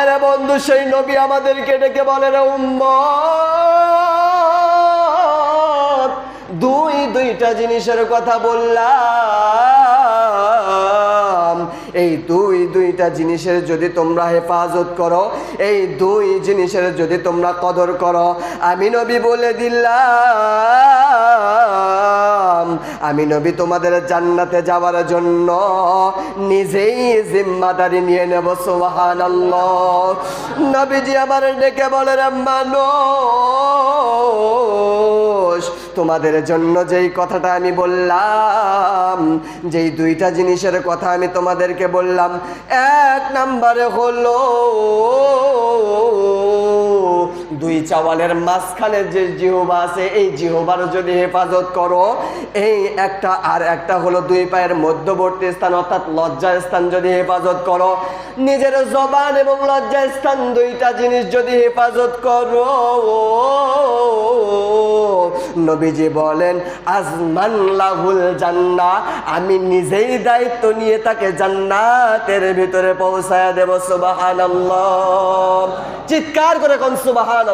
আরে বন্ধু, সেই নবী আমাদেরকে ডেকে বলে, রে উম্মত, দুই দুইটা জিনিসের কথা বললাম। এই দুই দুইটা জিনিসের যদি তোমরা হেফাজত করো, এই দুই জিনিসের যদি তোমরা কদর করো। আমি নবী বলে দিলাম আমি নবী তোমাদের জান্নাতে যাওয়ার জন্য নিজেই জিম্মাদারি নিয়ে নেব সোহান নবীজি আমার ডেকে বলে মানুষ তোমাদের জন্য যেই কথাটা আমি বললাম, যেই দুইটা জিনিসের কথা আমি তোমাদেরকে বললাম, এক নাম্বারে হলো দুই চাওয়ালের মাঝখানে যে জিহবা আছে, এই জিহবার যদি হেফাজত করো, এই একটা আর একটা হলো দুই পায়ের মধ্যবর্তী স্থান, অর্থাৎ লজ্জা স্থান যদি হেফাজত করো, নিজের জবান এবং লজ্জা স্থান দুইটা জিনিস যদি হেফাজত করো নবীজি বলেন, আজমান লাহুল জান্না আমি নিজেই দায়িত্ব নিয়ে তাকে জান্নাতের ভিতরে পৌঁছায় দেব সুবাহান চিৎকার করে কোন সুবাহান